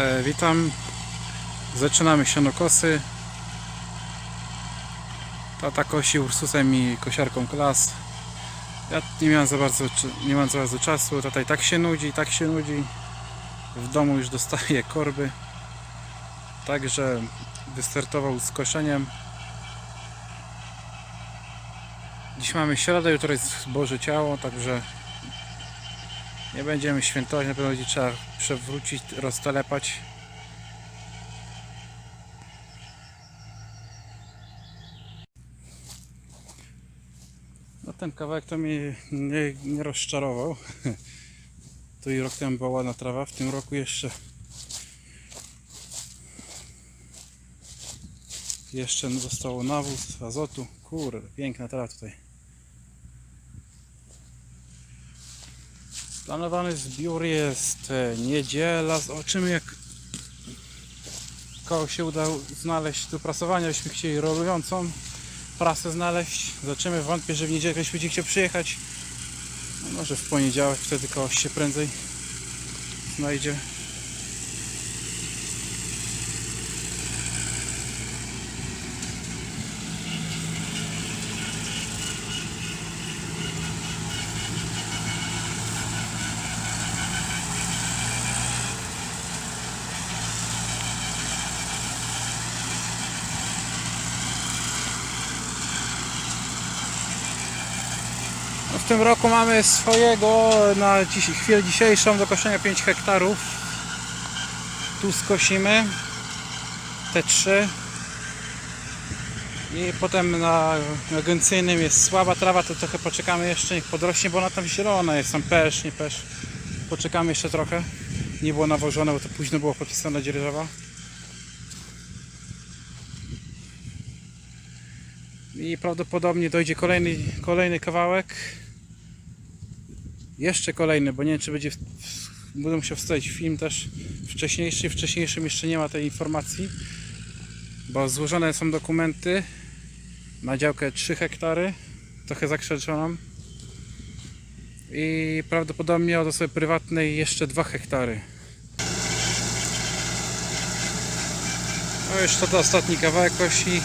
E, witam. Zaczynamy sianokosy. Tata kosi Ursusem i kosiarką klas. Ja nie miałem za bardzo, nie mam za bardzo czasu. Tata i tak się nudzi, tak się nudzi. W domu już dostaje korby. Także wystartował z koszeniem. Dziś mamy środę, jutro jest Boże Ciało, także nie będziemy świętować, na pewno będzie trzeba przewrócić, roztelepać. No ten kawałek to mnie nie, nie rozczarował. Tu i rok temu była ładna trawa, w tym roku jeszcze jeszcze zostało nawóz, azotu. Kurde, piękna trawa tutaj. Planowany zbiór jest e, niedziela. Zobaczymy jak koło się uda znaleźć do prasowania. Byśmy chcieli rolującą prasę znaleźć. Zobaczymy. Wątpię, że w niedzielę ktoś będzie chciał przyjechać. No może w poniedziałek wtedy kogoś się prędzej znajdzie. Tym roku mamy swojego na dziś, chwilę dzisiejszą do koszenia 5 hektarów. Tu skosimy te trzy. I potem na agencyjnym jest słaba trawa, to trochę poczekamy jeszcze, niech podrośnie, bo ona tam zielona jest, tam pesz, nie pesz. Poczekamy jeszcze trochę. Nie było nawożone, bo to późno było podpisane dzierżawa. I prawdopodobnie dojdzie kolejny, kolejny kawałek. Jeszcze kolejny, bo nie wiem czy będzie. W, będę musiał wstawić film też wcześniejszy. Wcześniejszym jeszcze nie ma tej informacji, bo złożone są dokumenty na działkę 3 hektary, trochę zakrzeczoną. I prawdopodobnie od osoby prywatnej jeszcze 2 hektary. No już to, to ostatni kawałek kosi.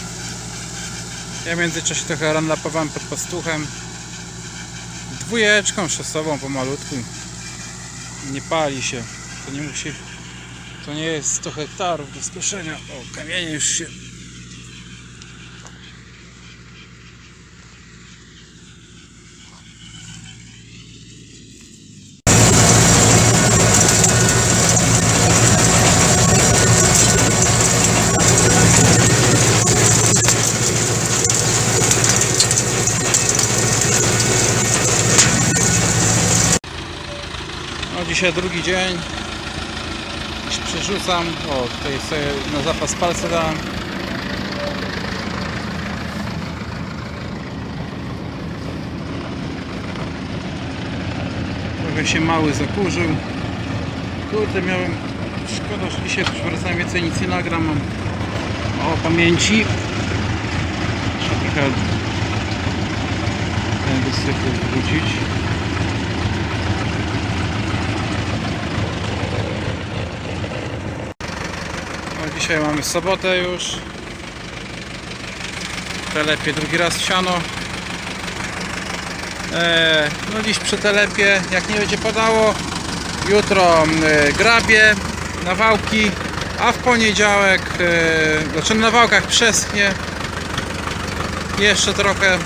Ja w międzyczasie trochę ranlapowałem pod pastuchem. Dwójeczką szosową pomalutku. Nie pali się. To nie musi. To nie jest 100 hektarów do skoszenia. O, kamienie już się. Dzisiaj drugi dzień. Dziś przerzucam. O, tutaj sobie na zapas palce dałem. Trochę się mały zakurzył. Kurde, miałem... Szkoda, że dzisiaj wracałem więcej nic nie nagram. Mało pamięci. Trochę ten wysypy wrócić. No, dzisiaj mamy sobotę już. Telepie drugi raz siano. E, no dziś przy telepie, jak nie będzie padało, jutro e, grabie, nawałki, a w poniedziałek, e, znaczy na nawałkach przeschnie jeszcze trochę,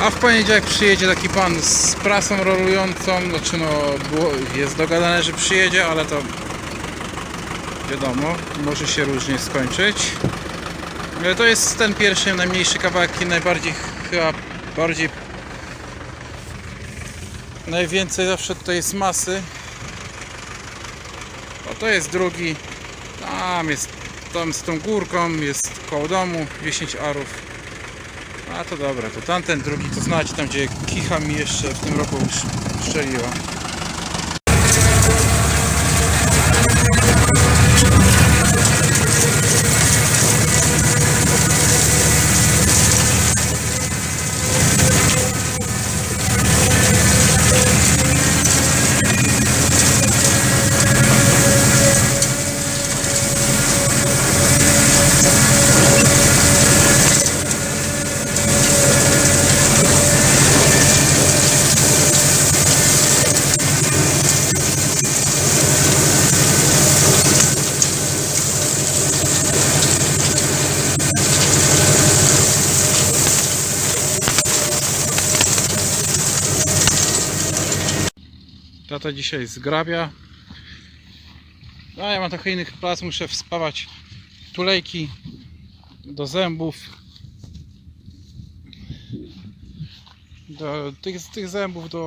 a w poniedziałek przyjedzie taki pan z prasą rolującą, znaczy no jest dogadane, że przyjedzie, ale to wiadomo, może się różnie skończyć. Ale to jest ten pierwszy, najmniejszy kawałek i najbardziej chyba bardziej najwięcej zawsze tutaj jest masy. O to jest drugi. Tam jest tam z tą górką, jest koło domu 10 arów. A to dobra, to tamten drugi to znacie tam gdzie kicha mi jeszcze w tym roku już Tata dzisiaj zgrabia. A ja mam trochę innych prac, muszę wspawać tulejki do zębów. Do tych, tych zębów do...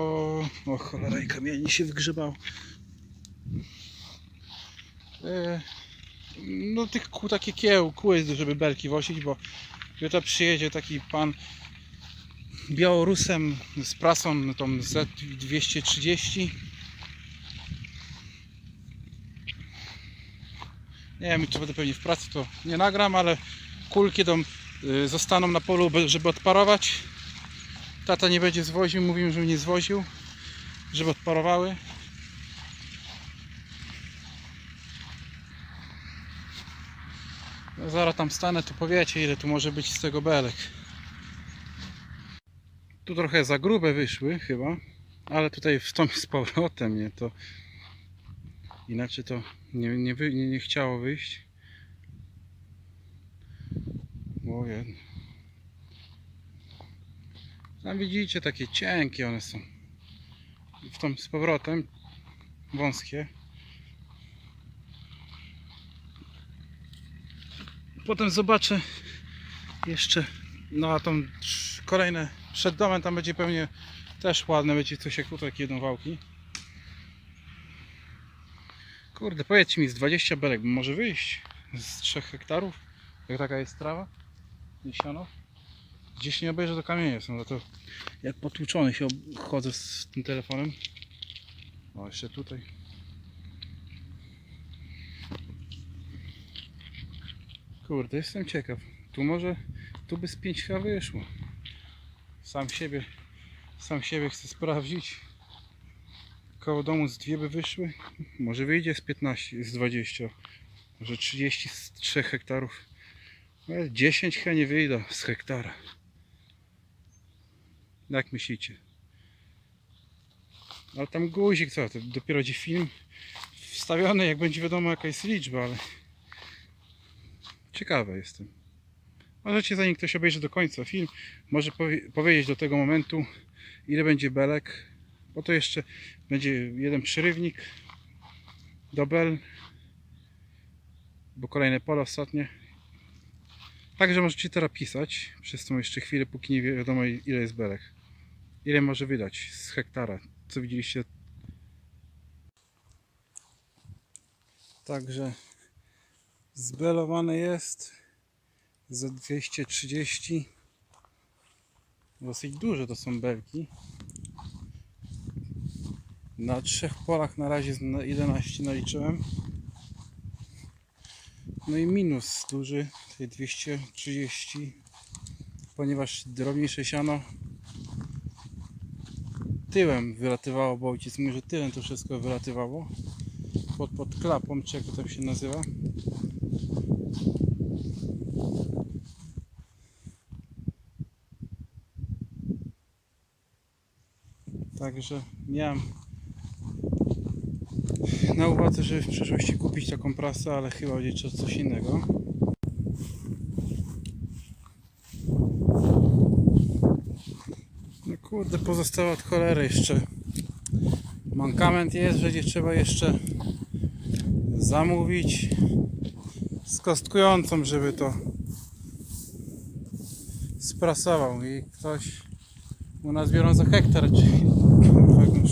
O cholera i kamieni się wygrzebał. E, No tych kół, takie kieł, kły, żeby belki wosić, bo jutro przyjedzie taki pan Białorusem z prasą tą Z230 nie wiem czy będę pewnie w pracy to nie nagram, ale kulki tą y, zostaną na polu żeby odparować. Tata nie będzie zwoził, mówił, że nie zwoził żeby odparowały. No, zaraz tam stanę to powiecie ile tu może być z tego belek. Tu trochę za grube wyszły chyba, ale tutaj w z powrotem nie? To inaczej to nie, nie, wy, nie, nie chciało wyjść. O jedno. Tam widzicie takie cienkie one są. W tą z powrotem wąskie. Potem zobaczę jeszcze no a tą trz- kolejne przed domem tam będzie pewnie też ładne, będzie coś jak tutaj jedną wałki. Kurde, powiedzcie mi, z 20 belek może wyjść z 3 hektarów, jak taka jest trawa i siano. Gdzieś nie obejrzę to kamienie są, to jak potłuczony się chodzę z tym telefonem. O, jeszcze tutaj. Kurde, jestem ciekaw. Tu może, tu by z 5 chyba wyszło. Sam siebie, sam siebie chcę sprawdzić. Koło domu z dwie by wyszły. Może wyjdzie z 15, z 20. Może 30 z 3 hektarów. Ale 10 chyba nie wyjdą z hektara. Jak myślicie? Ale tam guzik co? To dopiero będzie film wstawiony, jak będzie wiadomo jaka jest liczba, ale ciekawy jestem. Możecie zanim ktoś obejrzy do końca film, może powie, powiedzieć do tego momentu ile będzie belek, bo to jeszcze będzie jeden przerywnik do bel, bo kolejne pole ostatnie. Także możecie teraz pisać przez tą jeszcze chwilę, póki nie wiadomo ile jest belek. Ile może wydać z hektara, co widzieliście. Także zbelowane jest za 230 dosyć duże to są belki na trzech polach na razie z- na 11 naliczyłem. No i minus duży tej 230 ponieważ drobniejsze siano tyłem wylatywało bo ojciec mówi, że tyłem to wszystko wylatywało. Pod, pod klapą czy jak to tam się nazywa. Także miałem na uwadze, żeby w przyszłości kupić taką prasę, ale chyba będzie coś innego. No kurde, pozostała od cholery jeszcze. Mankament jest, że będzie trzeba jeszcze zamówić z kostkującą, żeby to sprasował i ktoś u nas biorą za hektar, czyli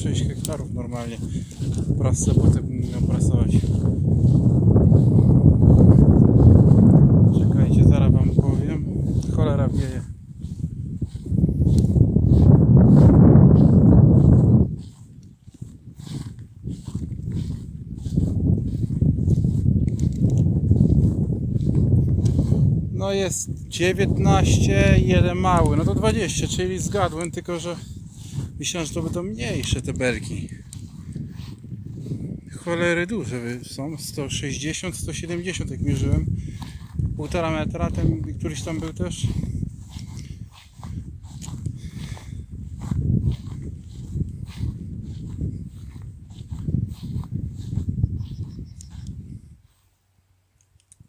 6 hektarów normalnie prasę, potem bym miał prasować. Czekajcie, zaraz wam powiem. Cholera wieje. No jest 19, jeden mały, no to 20, czyli zgadłem, tylko że myślałem, że to będą mniejsze te belki. Cholery duże są, 160, 170 jak mierzyłem. Półtora metra, ten któryś tam był też.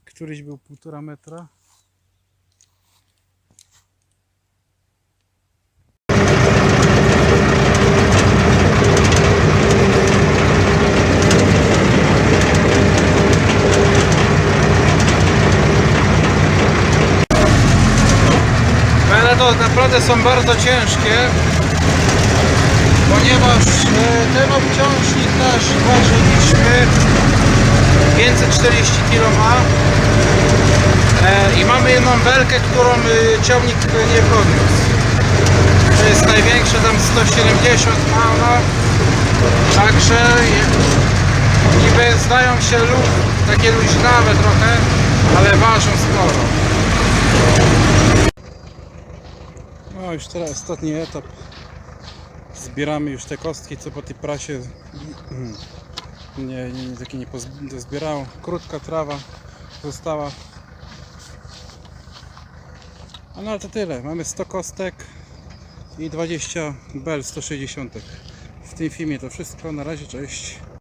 Któryś był półtora metra. Naprawdę są bardzo ciężkie, ponieważ e, ten obciążnik nasz ważyliśmy 540 kg e, i mamy jedną belkę, którą e, ciągnik nie podniósł. To jest największe, tam 170 ma ona. Także niby zdają się takie luźnawe trochę, ale ważą sporo. No już teraz ostatni etap. Zbieramy już te kostki, co po tej prasie nie, nie, nie pozbierało. Krótka trawa została. A no ale to tyle. Mamy 100 kostek i 20 bel 160. W tym filmie to wszystko. Na razie, cześć.